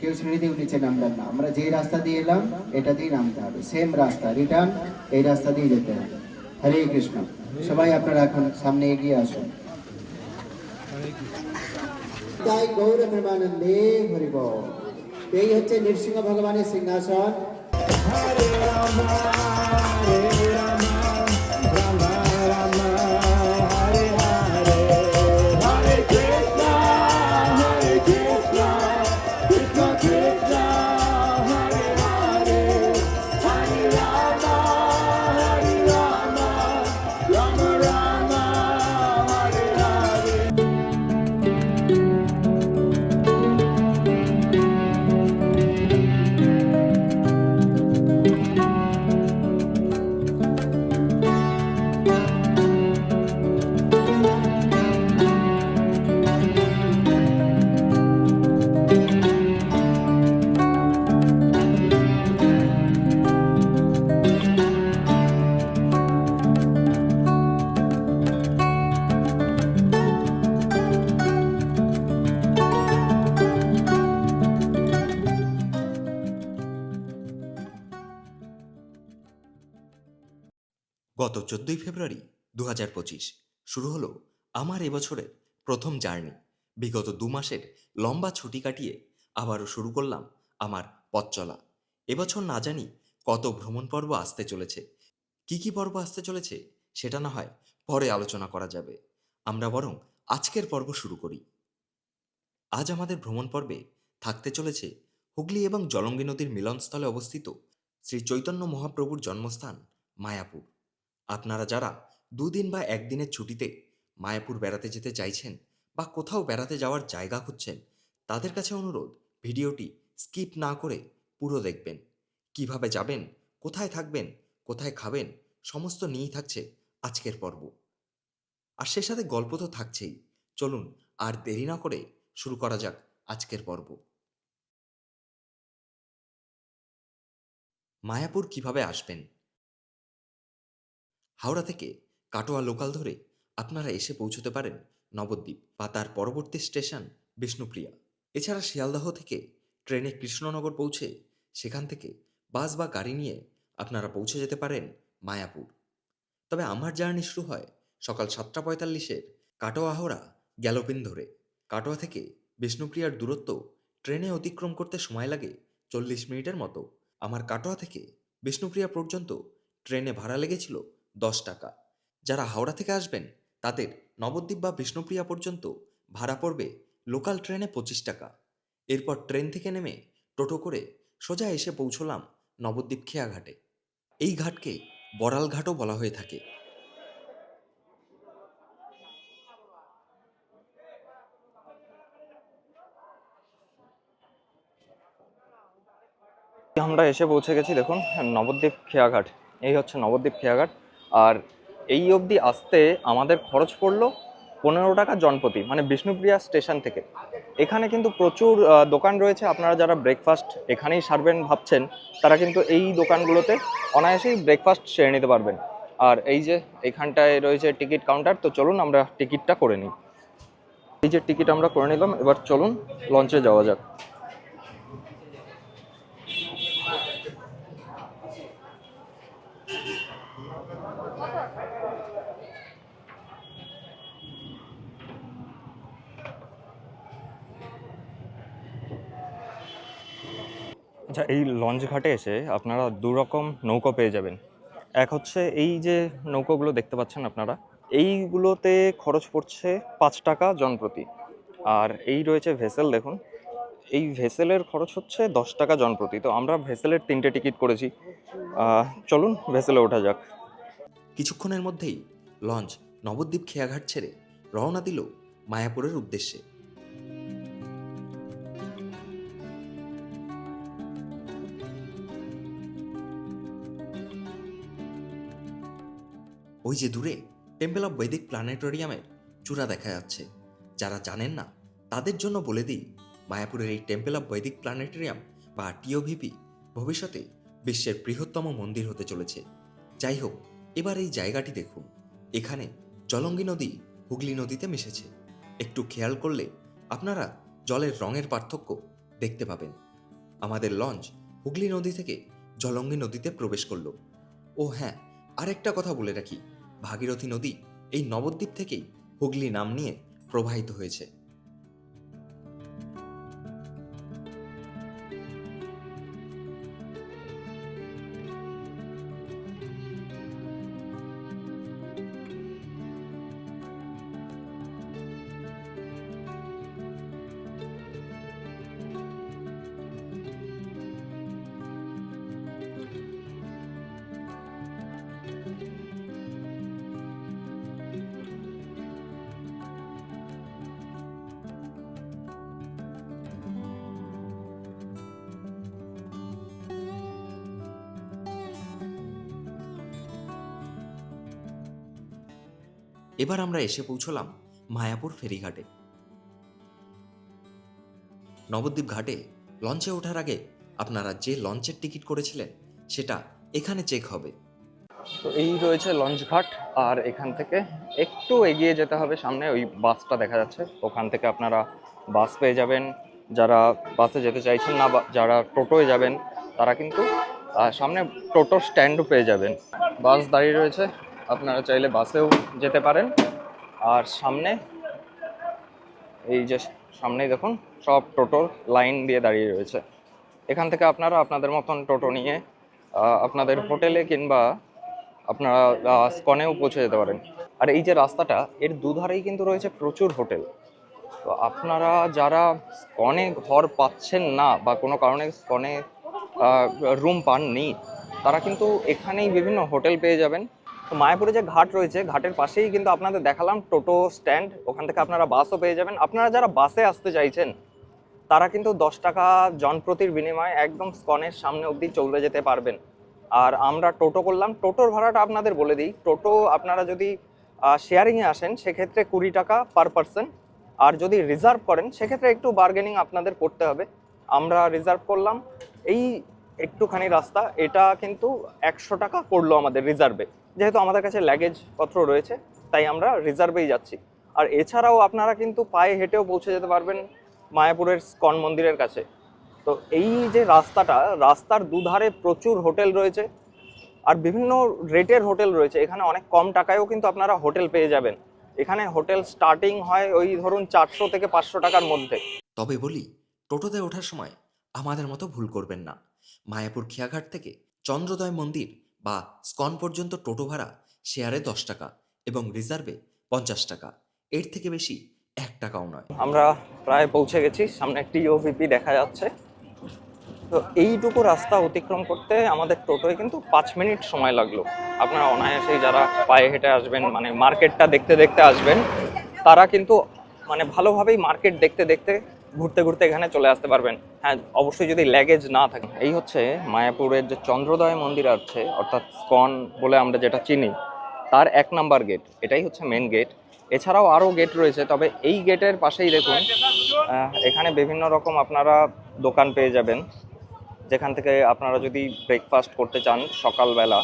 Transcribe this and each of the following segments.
কেউ সিঁড়ি নিচে নামবেন না। আমরা যেই রাস্তা দিয়ে এলাম, এটা দিয়ে নামতে হবে। সেম রাস্তা রিটার্ন এই রাস্তা দিয়ে যেতে হবে। হরে কৃষ্ণ। সবাই আপনারা এখন সামনে এগিয়ে আসুন। তাই গৌর প্রেমানন্দে হরিব এই হচ্ছে নৃসিংহ ভগবানের সিংহাসন। গত চোদ্দই ফেব্রুয়ারি দু শুরু হলো আমার এবছরের প্রথম জার্নি। বিগত দু মাসের লম্বা ছুটি কাটিয়ে আবারও শুরু করলাম আমার পথ চলা। এবছর না জানি কত ভ্রমণ পর্ব আসতে চলেছে। কি কি পর্ব আসতে চলেছে সেটা না হয় পরে আলোচনা করা যাবে। আমরা বরং আজকের পর্ব শুরু করি। আজ আমাদের ভ্রমণ পর্বে থাকতে চলেছে হুগলি এবং জলঙ্গি নদীর মিলনস্থলে অবস্থিত শ্রী চৈতন্য মহাপ্রভুর জন্মস্থান মায়াপুর। আপনারা যারা দুদিন বা একদিনের ছুটিতে মায়াপুর বেড়াতে যেতে চাইছেন বা কোথাও বেড়াতে যাওয়ার জায়গা খুঁজছেন, তাদের কাছে অনুরোধ, ভিডিওটি স্কিপ না করে পুরো দেখবেন। কীভাবে যাবেন, কোথায় থাকবেন, কোথায় খাবেন, সমস্ত নিয়েই থাকছে আজকের পর্ব। আর সে সাথে গল্প তো থাকছেই। চলুন আর দেরি না করে শুরু করা যাক আজকের পর্ব। মায়াপুর কীভাবে আসবেন? হাওড়া থেকে কাটোয়া লোকাল ধরে আপনারা এসে পৌঁছতে পারেন নবদ্বীপ বা তার পরবর্তী স্টেশন বিষ্ণুপ্রিয়া। এছাড়া শিয়ালদহ থেকে ট্রেনে কৃষ্ণনগর পৌঁছে সেখান থেকে বাস বা গাড়ি নিয়ে আপনারা পৌঁছে যেতে পারেন মায়াপুর। তবে আমার জার্নি শুরু হয় সকাল সাতটা পঁয়তাল্লিশের কাটোয়া হাওড়া গ্যালোপিন ধরে। কাটোয়া থেকে বিষ্ণুপ্রিয়ার দূরত্ব ট্রেনে অতিক্রম করতে সময় লাগে চল্লিশ মিনিটের মতো। আমার কাটোয়া থেকে বিষ্ণুপ্রিয়া পর্যন্ত ট্রেনে ভাড়া লেগেছিল দশ টাকা। যারা হাওড়া থেকে আসবেন, তাদের নবদ্বীপ বা বিষ্ণুপ্রিয়া পর্যন্ত ভাড়া পড়বে লোকাল ট্রেনে পঁচিশ টাকা। এরপর ট্রেন থেকে নেমে টোটো করে সোজা এসে পৌঁছলাম নবদ্বীপ খেয়াঘাটে। এই ঘাটকে বড়াল ঘাটও বলা হয়ে থাকে। আমরা এসে পৌঁছে গেছি, দেখুন, নবদ্বীপ খেয়াঘাট। এই হচ্ছে নবদ্বীপ খেয়াঘাট। আর এই অবধি আসতে আমাদের খরচ পড়ল পনেরো টাকা জনপ্রতি মানে বিষ্ণুপ্রিয়া স্টেশন থেকে। এখানে কিন্তু প্রচুর দোকান রয়েছে। আপনারা যারা ব্রেকফাস্ট এখানেই সারবেন ভাবছেন, তারা কিন্তু এই দোকানগুলোতে অনায়াসেই ব্রেকফাস্ট সেরে নিতে পারবেন। আর এই যে এখানটায় রয়েছে টিকিট কাউন্টার তো চলুন আমরা টিকিটটা করে নিই। এই যে টিকিট আমরা করে নিলাম, এবার চলুন লঞ্চে যাওয়া যাক। আচ্ছা এই লঞ্চ ঘাটে এসে আপনারা দু রকম নৌকো পেয়ে যাবেন। এক হচ্ছে এই যে নৌকোগুলো দেখতে পাচ্ছেন আপনারা, এইগুলোতে খরচ পড়ছে পাঁচ টাকা জনপ্রতি। আর এই রয়েছে ভেসেল, দেখুন। এই ভেসেলের খরচ হচ্ছে দশ টাকা জনপ্রতি। তো আমরা ভেসেলের তিনটে টিকিট করেছি। চলুন ভেসেলে ওঠা যাক। কিছুক্ষণের মধ্যেই লঞ্চ নবদ্বীপ খেয়াঘাট ছেড়ে রওনা দিল মায়াপুরের উদ্দেশ্যে। ওই যে দূরে টেম্পল অফ বৈদিক প্ল্যানেটোরিয়ামের চূড়া দেখা যাচ্ছে। যারা জানেন না, তাদের জন্য বলে দিই, মায়াপুরের এই টেম্পল অফ বৈদিক প্ল্যানেটোরিয়াম বা টিওভিপি ভবিষ্যতে বিশ্বের বৃহত্তম মন্দির হতে চলেছে। যাই হোক, এবার এই জায়গাটি দেখুন। এখানে জলঙ্গি নদী হুগলি নদীতে মিশেছে। একটু খেয়াল করলে আপনারা জলের রঙের পার্থক্য দেখতে পাবেন। আমাদের লঞ্চ হুগলি নদী থেকে জলঙ্গি নদীতে প্রবেশ করল। ও হ্যাঁ আরেকটা কথা বলে রাখি। ভাগীরথী নদী এই নবদ্বীপ থেকেই হুগলি নাম নিয়ে প্রবাহিত হয়েছে। এবার আমরা এসে পৌঁছলাম মায়াপুর ফেরিঘাটে। নবদ্বীপ ঘাটে লঞ্চে ওঠার আগে আপনারা যে লঞ্চের টিকিট করেছিলেন, সেটা এখানে চেক হবে। তো এই রয়েছে লঞ্চ ঘাট, আর এখান থেকে একটু এগিয়ে যেতে হবে সামনে, ওই বাসটা দেখা যাচ্ছে। ওখান থেকে আপনারা বাস পেয়ে যাবেন। যারা বাসে যেতে চাইছেন না যারা টোটোয় যাবেন, তারা কিন্তু সামনে টোটো স্ট্যান্ডও পেয়ে যাবেন। বাস দাঁড়িয়ে রয়েছে। আপনারা চাইলে বাসেও যেতে পারেন। আর সামনে, এই যে সামনেই দেখুন, সব টোটো লাইন দিয়ে দাঁড়িয়ে রয়েছে। এখান থেকে আপনারা আপনাদের মতন টোটো নিয়ে আপনাদের হোটেলে কিংবা আপনারা স্কনেও পৌঁছে যেতে পারেন। আর এই যে রাস্তাটা, এর দুধারেই কিন্তু রয়েছে প্রচুর হোটেল। তো আপনারা যারা স্কনে ঘর পাচ্ছেন না বা কোনো কারণে স্কনে রুম পাননি, তারা কিন্তু এখানেই বিভিন্ন হোটেল পেয়ে যাবেন। মায়াপুরে যে ঘাট রয়েছে, ঘাটের পাশেই কিন্তু আপনাদের দেখালাম টোটো স্ট্যান্ড। ওখান থেকে আপনারা বাসও পেয়ে যাবেন। আপনারা যারা বাসে আসতে চাইছেন, তারা কিন্তু দশ টাকা জনপ্রতির বিনিময়ে একদম স্কনের সামনে অবধি চলে যেতে পারবেন। আর আমরা টোটো করলাম। টোটোর ভাড়াটা আপনাদের বলে দিই। টোটো আপনারা যদি শেয়ারিংয়ে আসেন, সেক্ষেত্রে কুড়ি টাকা পার পার্সন আর যদি রিজার্ভ করেন, সেক্ষেত্রে একটু বার্গেনিং আপনাদের করতে হবে। আমরা রিজার্ভ করলাম। এই একটুখানি রাস্তা। এটা কিন্তু একশো টাকা করল আমাদের রিজার্ভে যেহেতু আমাদের কাছে লাগেজ পত্র রয়েছে, তাই আমরা রিজার্ভেই যাচ্ছি। আর এছাড়াও আপনারা কিন্তু পায়ে হেঁটেও পৌঁছে যেতে পারবেন মায়াপুরের স্কন মন্দিরের কাছে। তো এই যে রাস্তাটা, রাস্তার দুধারে প্রচুর হোটেল রয়েছে, আর বিভিন্ন রেটের হোটেল রয়েছে। এখানে অনেক কম টাকায়ও কিন্তু আপনারা হোটেল পেয়ে যাবেন। এখানে হোটেল স্টার্টিং হয় ওই ধরুন চারশো থেকে পাঁচশো টাকার মধ্যে। তবে বলি, টোটোতে ওঠার সময় আমাদের মতো ভুল করবেন না। মায়াপুর খেয়াঘাট থেকে চন্দ্রোদয় মন্দির বা স্কন পর্যন্ত টোটো ভাড়া শেয়ারে দশ টাকা এবং রিজার্ভে পঞ্চাশ টাকা। এর থেকে বেশি এক টাকাও নয়। আমরা প্রায় পৌঁছে গেছি, সামনে একটি ওভিপি দেখা যাচ্ছে। তো এইটুকু রাস্তা অতিক্রম করতে আমাদের টোটোয় কিন্তু পাঁচ মিনিট সময় লাগল। আপনারা অনায়াসেই যারা পায়ে হেঁটে আসবেন মানে মার্কেটটা দেখতে দেখতে আসবেন, তারা কিন্তু মানে ভালোভাবেই মার্কেট দেখতে দেখতে ঘুরতে ঘুরতে এখানে চলে আসতে পারবেন। হ্যাঁ অবশ্যই যদি ল্যাগেজ না থাকে। এই হচ্ছে মায়াপুরের যে চন্দ্রোদয় মন্দির আছে, অর্থাৎ স্কন বলে আমরা যেটা চিনি, তার এক নাম্বার গেট এটাই হচ্ছে মেন গেট এছাড়াও আরও গেট রয়েছে, তবে এই গেটের পাশেই দেখুন এখানে বিভিন্ন রকম আপনারা দোকান পেয়ে যাবেন। যেখান থেকে আপনারা যদি ব্রেকফাস্ট করতে চান সকালবেলা,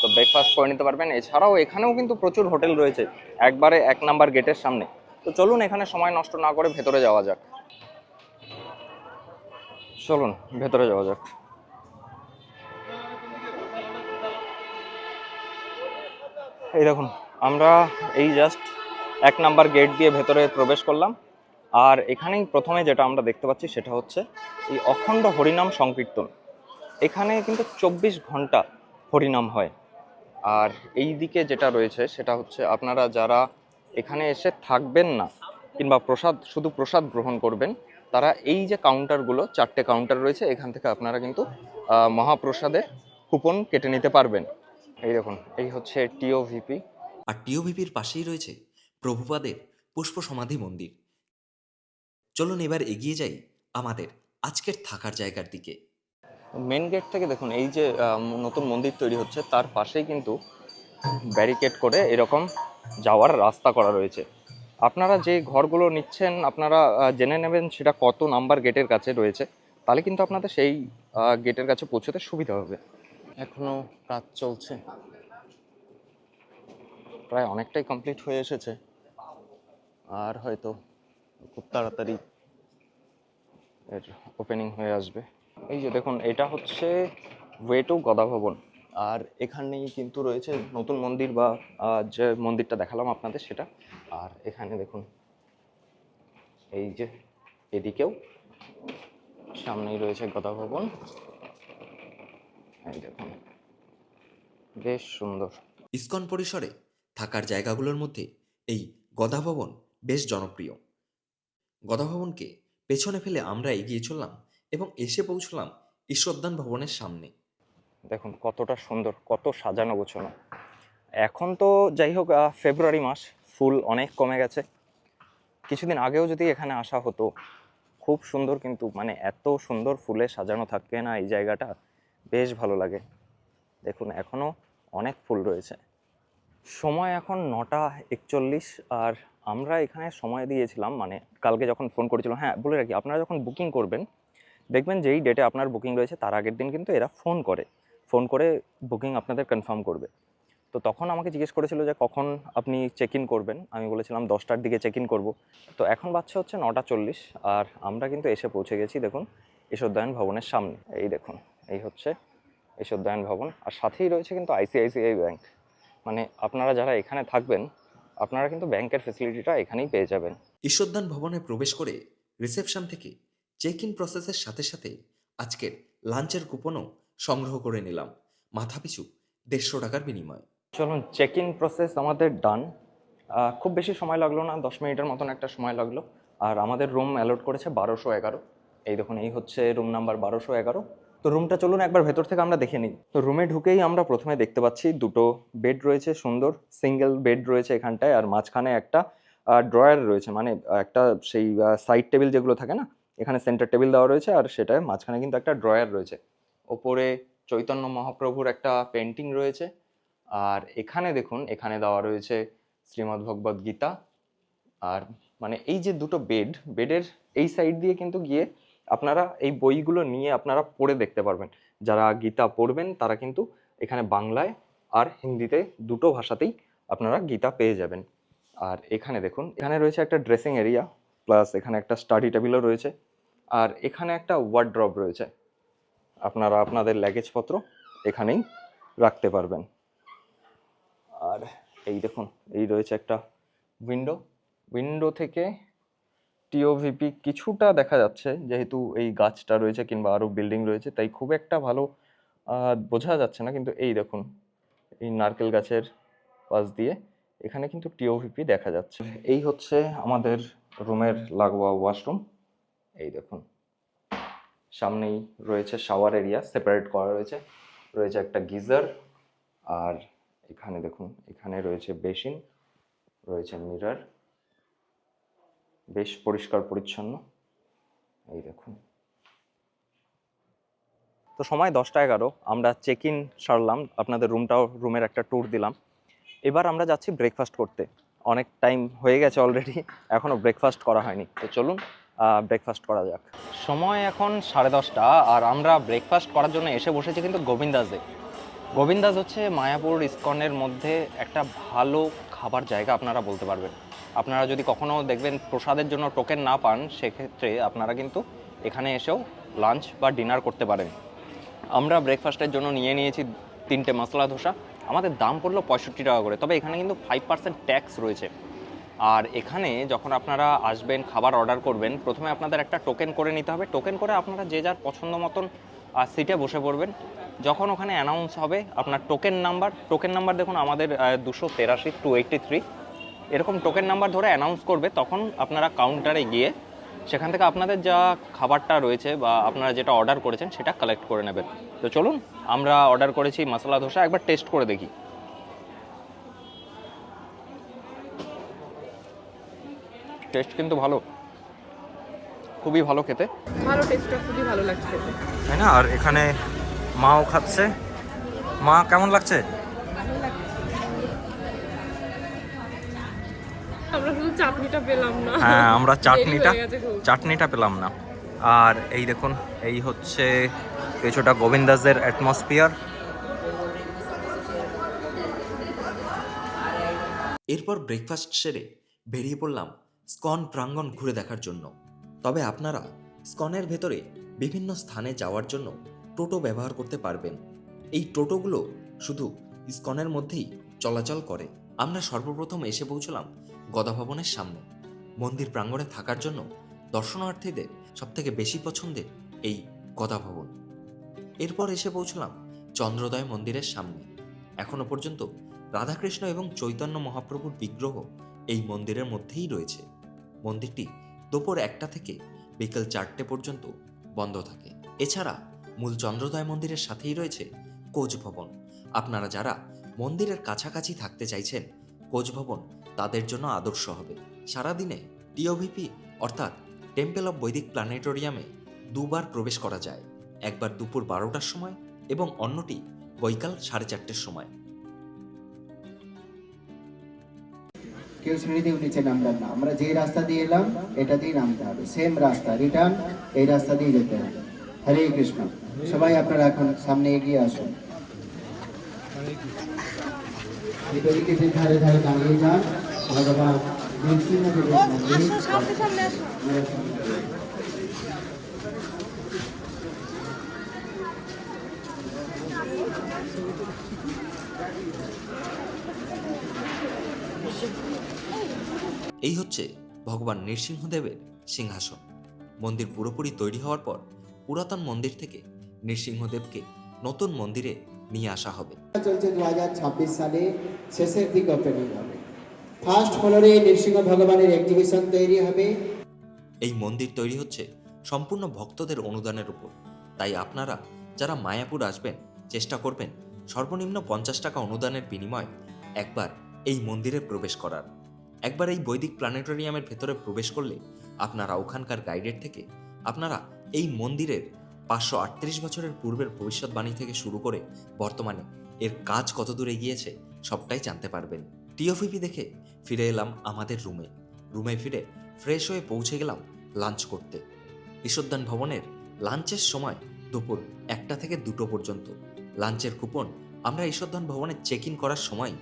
তো ব্রেকফাস্ট করে নিতে পারবেন। এছাড়াও এখানেও কিন্তু প্রচুর হোটেল রয়েছে, একবারে এক নাম্বার গেটের সামনে। তো চলুন এখানে সময় নষ্ট না করে ভেতরে যাওয়া যাক। চলুন, ভেতরে যাওয়া যাক। এই দেখুন, আমরা এই জাস্ট এক নাম্বার গেট দিয়ে ভেতরে প্রবেশ করলাম। আর এখানেই প্রথমে যেটা আমরা দেখতে পাচ্ছি সেটা হচ্ছে এই অখণ্ড হরিনাম সংকীর্তন। এখানে কিন্তু চব্বিশ ঘণ্টা হরিনাম হয়। আর এই দিকে যেটা রয়েছে সেটা হচ্ছে আপনারা যারা এখানে এসে থাকবেন না, কিংবা প্রসাদ, শুধু প্রসাদ গ্রহণ করবেন তারা এই যে কাউন্টারগুলো চারটে কাউন্টার রয়েছে এখান থেকে আপনারা কিন্তু মহাপ্রসাদের কুপন কেটে নিতে পারবেন। এই দেখুন এই হচ্ছে টিও ভিপি আর টিওভিপির পাশেই রয়েছে প্রভুপাদের পুষ্প সমাধি মন্দির। চলুন এবার এগিয়ে যাই আমাদের আজকের থাকার জায়গার দিকে। মেন গেট থেকে দেখুন এই যে নতুন মন্দির তৈরি হচ্ছে তার পাশেই কিন্তু ব্যারিকেড করে এরকম যাওয়ার রাস্তা করা রয়েছে। আপনারা যে ঘরগুলো নিচ্ছেন আপনারা জেনে নেবেন সেটা কত নাম্বার গেটের কাছে রয়েছে। তাহলে কিন্তু আপনাদের সেই গেটের কাছে পৌঁছতে সুবিধা হবে। এখনও কাজ চলছে। প্রায় অনেকটাই কমপ্লিট হয়ে এসেছে। আর হয়তো খুব তাড়াতাড়ি এর ওপেনিং হয়ে আসবে। এই যে দেখুন এটা হচ্ছে ওয়ে টু গদা ভবন আর এখানেই কিন্তু রয়েছে নতুন মন্দির বা যে মন্দিরটা দেখালাম আপনাদের সেটা। আর এখানে দেখুন, এই যে এদিকেও সামনেই রয়েছে গদা ভবন। এই দেখুন, বেশ সুন্দর। ইস্কন পরিসরে থাকার জায়গাগুলোর মধ্যে এই গদা ভবন বেশ জনপ্রিয়। গদা ভবনকে পেছনে ফেলে আমরা এগিয়ে চললাম এবং এসে পৌঁছলাম ঈশ্বরদান ভবনের সামনে। দেখুন, কতটা সুন্দর, কত সাজানো গোছানো। এখন তো যাই হোক ফেব্রুয়ারি মাস, ফুল অনেক কমে গেছে। কিছুদিন আগেও যদি এখানে আসা হতো, খুব সুন্দর কিন্তু মানে এত সুন্দর ফুলে সাজানো থাকে না এই জায়গাটা, বেশ ভালো লাগে। দেখুন এখনও অনেক ফুল রয়েছে। সময় এখন নটা একচল্লিশ, আর আমরা এখানে সময় দিয়েছিলাম মানে কালকে যখন ফোন করেছিলাম হ্যাঁ বলে রাখি, আপনারা যখন বুকিং করবেন, দেখবেন যেই ডেটে আপনার বুকিং রয়েছে, তার আগের দিন কিন্তু এরা ফোন করে। ফোন করে বুকিং আপনাদের কনফার্ম করবে। তো তখন আমাকে জিজ্ঞেস করেছিল যে কখন আপনি চেক ইন করবেন? আমি বলেছিলাম দশটার দিকে চেক ইন করব। তো এখন বাচ্চা হচ্ছে নটা চল্লিশ আর আমরা কিন্তু এসে পৌঁছে গেছি, দেখুন যশোদ্যায়ন ভবনের সামনে। এই দেখুন, এই হচ্ছে যশোদ্যায়ন ভবন। আর সাথেই রয়েছে কিন্তু আইসিআইসিআই ব্যাংক। মানে আপনারা যারা এখানে থাকবেন, আপনারা কিন্তু ব্যাংকের ফেসিলিটিটা এখানেই পেয়ে যাবেন। ঈশ্বরদান ভবনে প্রবেশ করে রিসেপশন থেকে চেক ইন প্রসেসের সাথে সাথে আজকের লাঞ্চের কুপনও সংগ্রহ করে নিলাম। মাথাপিছু দেড়শো টাকার বিনিময়ে। চলুন চেক ইন প্রসেস আমাদের ডান খুব বেশি সময় লাগল না, দশ মিনিটের মতন একটা সময় লাগল। আর আমাদের রুম অ্যালোট করেছে বারোশো এগারো। এই দেখুন, এই হচ্ছে রুম নাম্বার বারোশো এগারো। তো রুমটা চলুন একবার ভেতর থেকে আমরা দেখে নিই। তো রুমে ঢুকেই আমরা প্রথমে দেখতে পাচ্ছি দুটো বেড রয়েছে, সুন্দর। সিঙ্গেল বেড রয়েছে এখানটায়, আর মাঝখানে একটা ড্রয়ার রয়েছে। মানে একটা সেই সাইড টেবিল যেগুলো থাকে না, এখানে সেন্টার টেবিল দেওয়া রয়েছে, আর সেটায় মাঝখানে কিন্তু একটা ড্রয়ার রয়েছে। ওপরে চৈতন্য মহাপ্রভুর একটা পেন্টিং রয়েছে। আর এখানে দেখুন, এখানে দেওয়া রয়েছে শ্রীমদ্ ভগবদ গীতা। আর মানে এই যে দুটো বেড বেডের এই সাইড দিয়ে কিন্তু গিয়ে আপনারা এই বইগুলো নিয়ে আপনারা পড়ে দেখতে পারবেন। যারা গীতা পড়বেন, তারা কিন্তু এখানে বাংলায় আর হিন্দিতে দুটো ভাষাতেই আপনারা গীতা পেয়ে যাবেন। আর এখানে দেখুন, এখানে রয়েছে একটা ড্রেসিং এরিয়া প্লাস এখানে একটা স্টাডি টেবিলও রয়েছে। আর এখানে একটা ওয়ার্ড্রপ রয়েছে। আপনারা আপনাদের ল্যাগেজপত্র এখানেই রাখতে পারবেন। আর এই দেখুন, এই রয়েছে একটা উইন্ডো উইন্ডো থেকে টিওভিপি কিছুটা দেখা যাচ্ছে, যেহেতু এই গাছটা রয়েছে কিংবা আরও বিল্ডিং রয়েছে, তাই খুব একটা ভালো বোঝা যাচ্ছে না। কিন্তু এই দেখুন, এই নারকেল গাছের পাশ দিয়ে এখানে কিন্তু টিওভিপি দেখা যাচ্ছে। এই হচ্ছে আমাদের রুমের লাগোয়া ওয়াশরুম এই দেখুন। সামনেই রয়েছে শাওয়ার এরিয়া সেপারেট করা রয়েছে। রয়েছে একটা গিজার আর এখানে দেখুন, এখানে রয়েছে বেসিন রয়েছে মিরার বেশ পরিষ্কার পরিচ্ছন্ন। এই দেখুন। তো সময় দশটা এগারো, আমরা চেক ইন সারলাম, আপনাদের রুমটাও রুমের একটা ট্যুর দিলাম। এবার আমরা যাচ্ছি ব্রেকফাস্ট করতে। অনেক টাইম হয়ে গেছে অলরেডি এখনও ব্রেকফাস্ট করা হয়নি। তো চলুন ব্রেকফাস্ট করা যাক। সময় এখন সাড়ে দশটা, আর আমরা ব্রেকফাস্ট করার জন্য এসে বসেছি কিন্তু গোবিন্দাসে গোবিন্দাস হচ্ছে মায়াপুর ইস্কনের মধ্যে একটা ভালো খাবার জায়গা, আপনারা বলতে পারবেন। আপনারা যদি কখনও দেখবেন প্রসাদের জন্য টোকেন না পান, সেক্ষেত্রে আপনারা কিন্তু এখানে এসেও লাঞ্চ বা ডিনার করতে পারেন। আমরা ব্রেকফাস্টের জন্য নিয়ে নিয়েছি তিনটে মশলা ধোসা। আমাদের দাম পড়ল পঁয়ষট্টি টাকা করে, তবে এখানে কিন্তু ফাইভ পার্সেন্ট ট্যাক্স রয়েছে। আর এখানে যখন আপনারা আসবেন, খাবার অর্ডার করবেন, প্রথমে আপনাদের একটা টোকেন করে নিতে হবে। টোকেন করে আপনারা যে যার পছন্দ মতন সিটে বসে পড়বেন। যখন ওখানে অ্যানাউন্স হবে, আপনার টোকেন নাম্বার টোকেন নাম্বার দেখুন আমাদের দুশো তেরাশি টু এইটটি থ্রি এরকম টোকেন নাম্বার ধরে অ্যানাউন্স করবে, তখন আপনারা কাউন্টারে গিয়ে সেখান থেকে আপনাদের যা খাবারটা রয়েছে বা আপনারা যেটা অর্ডার করেছেন, সেটা কালেক্ট করে নেবেন। তো চলুন, আমরা অর্ডার করেছি মশলা ধোসা, একবার টেস্ট করে দেখি। টেস্ট কিন্তু ভালো। খুবই ভালো খেতে। ভালো টেস্টটা খুবই ভালো লাগছে খেতে। তাই না? আর এখানে মাও খাচ্ছে। মা কেমন লাগছে? আমরা শুধু চাটনিটা পেলাম না। হ্যাঁ আমরা চাটনিটা। চাটনিটা পেলাম না। আর এই দেখুন এই হচ্ছে কিছুটা গোবিন্দাসের অ্যাটমসফিয়ার এরপর ব্রেকফাস্ট সেরে বেরিয়ে পড়লাম স্কন প্রাঙ্গণ ঘুরে দেখার জন্য। তবে আপনারা স্কনের ভেতরে বিভিন্ন স্থানে যাওয়ার জন্য টোটো ব্যবহার করতে পারবেন। এই টোটোগুলো শুধু স্কনের মধ্যেই চলাচল করে। আমরা সর্বপ্রথম এসে পৌঁছলাম গদাভবনের সামনে। মন্দির প্রাঙ্গণে থাকার জন্য দর্শনার্থীদের সবথেকে বেশি পছন্দের এই গদাভবন। এরপর এসে পৌঁছলাম চন্দ্রোদয় মন্দিরের সামনে। এখনও পর্যন্ত রাধাকৃষ্ণ এবং চৈতন্য মহাপ্রভুর বিগ্রহ এই মন্দিরের মধ্যেই রয়েছে। মন্দিরটি দুপুর একটা থেকে বিকেল চারটে পর্যন্ত বন্ধ থাকে। এছাড়া মূল চন্দ্রোদয় মন্দিরের সাথেই রয়েছে কোচ ভবন। আপনারা যারা মন্দিরের কাছাকাছি থাকতে চাইছেন, কোচ ভবন তাদের জন্য আদর্শ হবে। সারাদিনে টিওভিপি অর্থাৎ টেম্পল অফ বৈদিক প্ল্যানেটোরিয়ামে দুবার প্রবেশ করা যায়। একবার দুপুর বারোটার সময় এবং অন্যটি বৈকাল সাড়ে চারটের সময়। কেউ সিঁড়ি দিয়ে নিচে নামবেন না। আমরা যে রাস্তা দিয়ে এলাম এটা দিয়ে নামতে হবে। সেম রাস্তা রিটার্ন এই রাস্তা দিয়ে যেতে হবে। হরে কৃষ্ণ। সবাই আপনারা এখন সামনে এগিয়ে আসুন। বিপরীতে ধারে ধারে দাঁড়িয়ে যান ভগবান মন্দির আমরা সামনে যাই। এই হচ্ছে ভগবান নৃসিংহদেবের সিংহাসন। মন্দির পুরোপুরি তৈরি হওয়ার পর পুরাতন মন্দির থেকে নৃসিংহদেবকে নতুন মন্দিরে নিয়ে আসা হবে। চলছে দু সালে শেষের দিকে ওপেনিং হবে। ফার্স্ট ফ্লোরে নৃসিংহ ভগবানের এক্সিবিশন তৈরি হবে। এই মন্দির তৈরি হচ্ছে সম্পূর্ণ ভক্তদের অনুদানের উপর। তাই আপনারা যারা মায়াপুর আসবেন চেষ্টা করবেন সর্বনিম্ন পঞ্চাশ টাকা অনুদানের বিনিময়ে একবার এই মন্দিরে প্রবেশ করার। একবার এই বৈদিক প্ল্যানেটোরিয়ামের ভেতরে প্রবেশ করলে আপনারা ওখানকার গাইডের থেকে আপনারা এই মন্দিরের পাঁচশো আটত্রিশ বছরের পূর্বের ভবিষ্যৎবাণী থেকে শুরু করে বর্তমানে এর কাজ কত দূর এগিয়েছে সবটাই জানতে পারবেন। টিওফিপি দেখে ফিরে এলাম আমাদের রুমে। রুমে ফিরে ফ্রেশ হয়ে পৌঁছে গেলাম লাঞ্চ করতে। ঈশ্বরদান ভবনের লাঞ্চের সময় দুপুর একটা থেকে দুটো পর্যন্ত। লাঞ্চের কুপন আমরা ঈশ্বরদান ভবনে চেক ইন করার সময়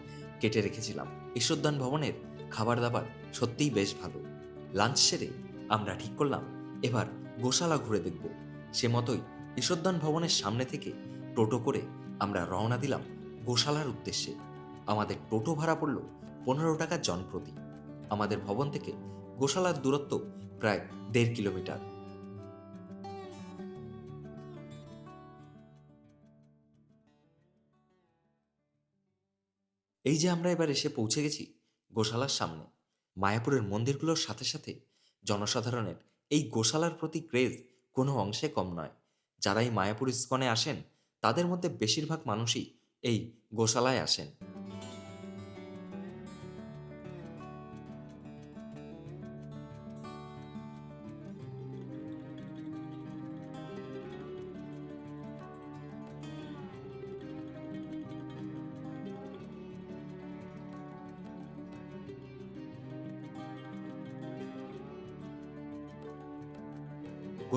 কেটে রেখেছিলাম। ঈশ্বরদান ভবনের খাবার দাবার সত্যিই বেশ ভালো। লাঞ্চ সেরে আমরা ঠিক করলাম, এবার গোশালা ঘুরে দেখব। সে মতোই ঈশ্বরদান ভবনের সামনে থেকে টোটো করে আমরা রওনা দিলাম গোশালার উদ্দেশ্যে। আমাদের টোটো ভাড়া পড়ল পনেরো টাকা জনপ্রতি। আমাদের ভবন থেকে গোশালার দূরত্ব প্রায় দেড় কিলোমিটার। এই যে আমরা এবার এসে পৌঁছে গেছি গোশালার সামনে। মায়াপুরের মন্দিরগুলোর সাথে সাথে জনসাধারণের এই গোশালার প্রতি ক্রেজ কোনো অংশে কম নয়। যারা এই মায়াপুর ইস্কনে আসেন, তাদের মধ্যে বেশিরভাগ মানুষই এই গোশালায় আসেন।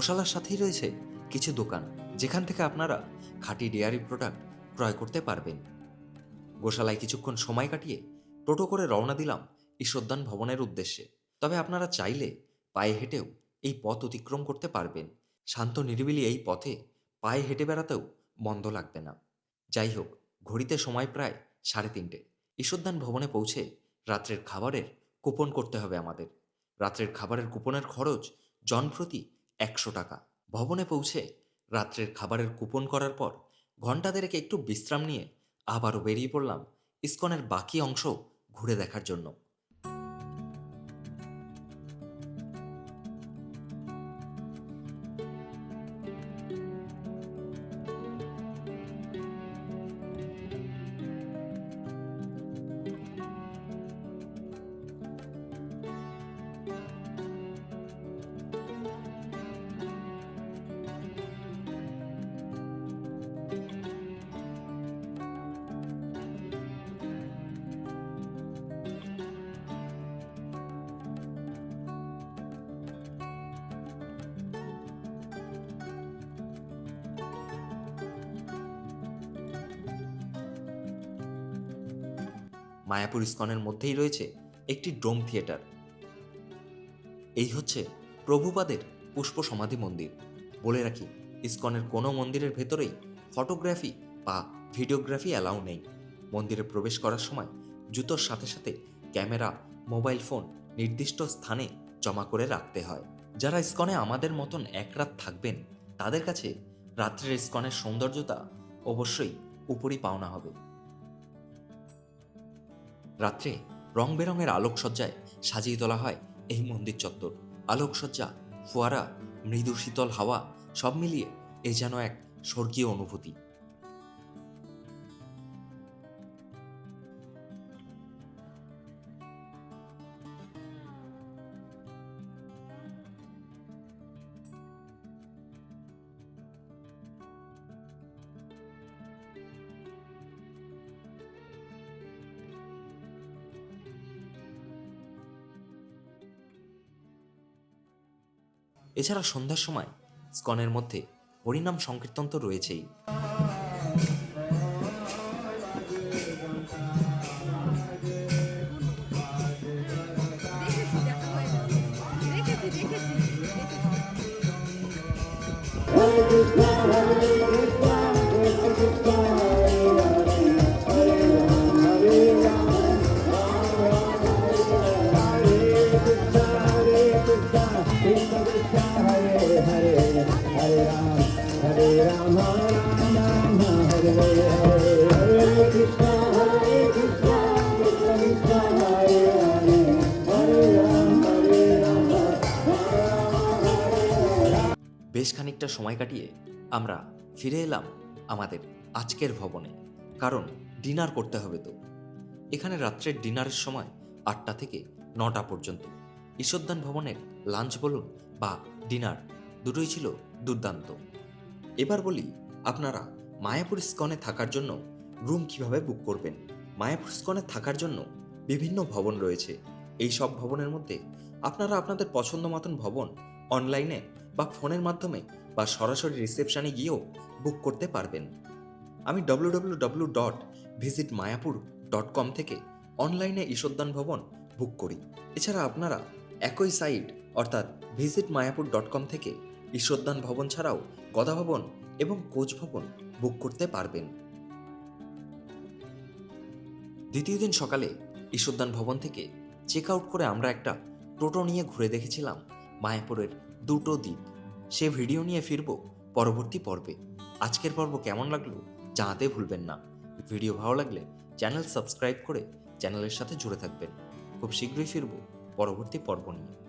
গোশালার সাথেই রয়েছে কিছু দোকান, যেখান থেকে আপনারা খাঁটি ডেয়ারি প্রোডাক্ট ক্রয় করতে পারবেন। গোশালায় কিছুক্ষণ সময় কাটিয়ে টোটো করে রওনা দিলাম ঈশ্বরদান ভবনের উদ্দেশ্যে। তবে আপনারা চাইলে পায়ে হেঁটেও এই পথ অতিক্রম করতে পারবেন। শান্ত নিরিবিলি এই পথে পায়ে হেঁটে বেড়াতেও মন্দ লাগবে না। যাই হোক, ঘড়িতে সময় প্রায় সাড়ে তিনটে। ঈশ্বরদান ভবনে পৌঁছে রাত্রের খাবারের কুপন করতে হবে আমাদের। রাত্রের খাবারের কুপনের খরচ জনপ্রতি একশো টাকা। ভবনে পৌঁছে রাত্রের খাবারের কুপন করার পর ঘণ্টা দেড়েক একটু বিশ্রাম নিয়ে আবারও বেরিয়ে পড়লাম ইস্কনের বাকি অংশ ঘুরে দেখার জন্য। মায়াপুর ইস্কনের মধ্যেই রয়েছে একটি ড্রোম থিয়েটার। এই হচ্ছে প্রভুপাদের পুষ্প সমাধি মন্দির। বলে রাখি, ইস্কনের কোনো মন্দিরের ভেতরেই ফটোগ্রাফি বা ভিডিওগ্রাফি অ্যালাউ নেই। মন্দিরে প্রবেশ করার সময় জুতোর সাথে সাথে ক্যামেরা, মোবাইল ফোন নির্দিষ্ট স্থানে জমা করে রাখতে হয়। যারা ইসকনে আমাদের মতন এক রাত থাকবেন, তাদের কাছে রাত্রের ইসকনের সৌন্দর্যতা অবশ্যই উপরই পাওনা হবে। রাত্রে রং বেরঙের আলোকসজ্জায় সাজিয়ে তোলা হয় এই মন্দির চত্বর। আলোকসজ্জা, ফোয়ারা, মৃদু শীতল হাওয়া সব মিলিয়ে এ যেন এক স্বর্গীয় অনুভূতি। এছাড়া সন্ধ্যার সময় স্কনের মধ্যে হরিনাম সংকীর্তন তো রয়েছেই। বেশ খানিকটা সময় কাটিয়ে আমরা ফিরে এলাম আমাদের আজকের ভবনে, কারণ ডিনার করতে হবে তো। এখানে রাত্রের ডিনারের সময় আটটা থেকে নটা পর্যন্ত। ঈশ্বরদান ভবনের লাঞ্চ বলুন বা ডিনার দুটোই ছিল দুর্দান্ত। এবার বলি, আপনারা মায়াপুর স্কনে থাকার জন্য রুম কীভাবে বুক করবেন? মায়াপুর স্কনে থাকার জন্য বিভিন্ন ভবন রয়েছে। এই সব ভবনের মধ্যে আপনারা আপনাদের পছন্দ মতন ভবন অনলাইনে বা ফোনের মাধ্যমে বা সরাসরি রিসেপশানে গিয়েও বুক করতে পারবেন। আমি W dot visit Mayapur dot com থেকে অনলাইনে ঈশ্বরদান ভবন বুক করি। এছাড়া আপনারা একই সাইট অর্থাৎ ভিজিট মায়াপুর ডট কম থেকে ঈশ্বরদান ভবন ছাড়াও গদা ভবন এবং কোচ ভবন বুক করতে পারবেন। দ্বিতীয় দিন সকালে ঈশ্বরদান ভবন থেকে চেক আউট করে আমরা একটা টোটো নিয়ে ঘুরে দেখেছিলাম মায়াপুরের দুটো দ্বীপ। সে ভিডিও নিয়ে ফিরব পরবর্তী পর্বে। আজকের পর্ব কেমন লাগল জানাতে ভুলবেন না। ভিডিও ভালো লাগলে চ্যানেল সাবস্ক্রাইব করে চ্যানেলের সাথে জুড়ে থাকবেন। খুব শীঘ্রই ফিরব পরবর্তী পর্ব নিয়ে।